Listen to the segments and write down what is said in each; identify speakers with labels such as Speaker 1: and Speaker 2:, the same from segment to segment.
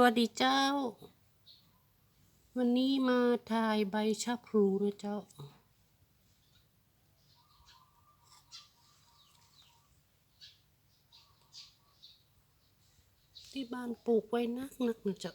Speaker 1: วัสดีเจ้า วันนี้มาถ่ายใบชะพลูนะเจ้า ที่บ้านปลูกไว้นักนักนะเจ้า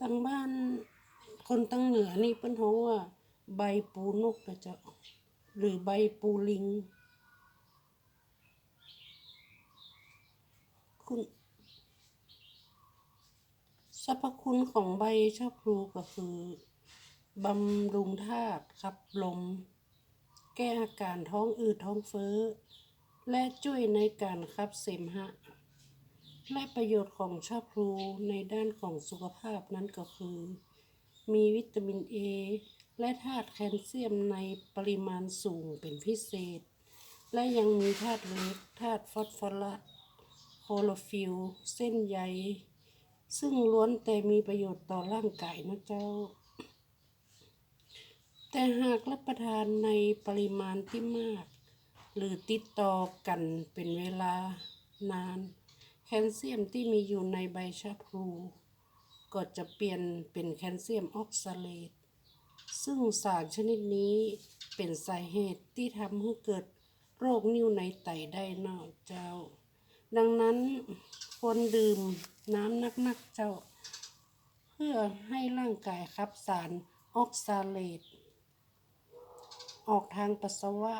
Speaker 1: ตั้งบ้านคนตั้งเหนือนี่เปิ้นฮ้องว่า ใบปูนกนะเจ้าหรือใบปูลิง คุณสรรพคุณของใบชะพลูก็คือบำรุงธาตุขับลม แก้อาการท้องอืดท้องเฟ้อ และช่วยในการขับเสมหะ และประโยชน์ของชาพลูในด้านของสุขภาพนั้นก็คือ มีวิตามินเอและธาตุแคลเซียมในปริมาณสูงเป็นพิเศษ และยังมีธาตุเหล็กธาตุฟอสฟอรัสโคลอฟิลเส้นใยซึ่งล้วนแต่มีประโยชน์ต่อร่างกายนะเจ้า แต่หากรับประทานในปริมาณที่มาก หรือติดต่อกันเป็นเวลานาน แคลเซียมที่มีอยู่ในใบชะพลูก็จะเปลี่ยนเป็นแคลเซียมออกซาเลตซึ่งสารชนิดนี้เป็นสาเหตุที่ทำให้เกิดโรคนิ่วในไตได้เนาะเจ้า ดังนั้นควรดื่มน้ำนักๆเจ้า เพื่อให้ร่างกายขับสารออกซาเลตออกทางปัสสาวะ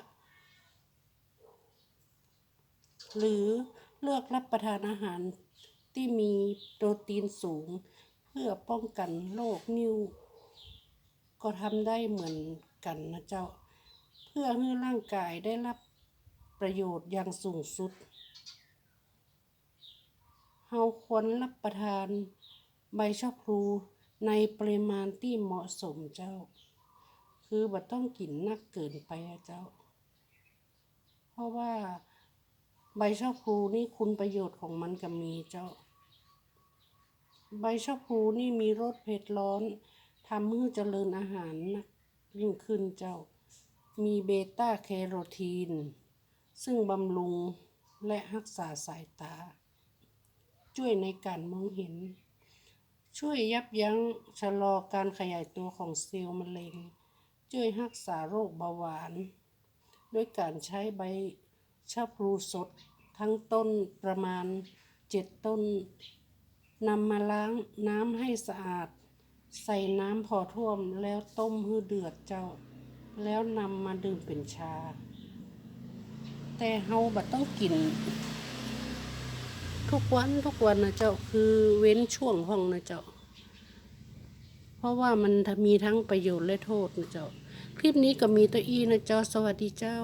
Speaker 1: หรือ เลือกรับประทานอาหารที่มีโปรตีนสูง เพื่อป้องกันโรคนิ่ว ก็ทำได้เหมือนกันนะเจ้า เพื่อให้ร่างกายได้รับประโยชน์อย่างสูงสุดเราควรรับประทานใบชะพลูในปริมาณที่เหมาะสมเจ้า คือบ่ต้องกินนักเกินไปอะเจ้า เพราะว่า ใบชะพลูนี่คุณประโยชน์ของมันก็มีเจ้า ใบชะพลูนี่มีรสเผ็ดร้อนทำให้เจริญอาหารนักยิ่งขึ้นเจ้า มีเบต้าแคโรทีน ซึ่งบำรุงและรักษาสายตา ช่วยในการมองเห็น ช่วยยับยั้งชะลอการขยายตัวของเซลล์มะเร็ง ช่วยรักษาโรคเบาหวาน ด้วยการใช้ใบชะพลูสด ทั้งต้นประมาณเจ็ดต้นนำมาล้างน้ำให้สะอาด ใส่น้ำพอท่วมแล้วต้มให้เดือดเจ้า แล้วนำมาดื่มเป็นชา แต่เฮาบัดต้องกิน ทุกวันทุกวันนะเจ้าคือเว้นช่วงห้องนะเจ้าเพราะว่ามันมีทั้งประโยชน์และโทษนะเจ้า คลิปนี้ก็มีตัวอีนะเจ้า สวัสดีเจ้า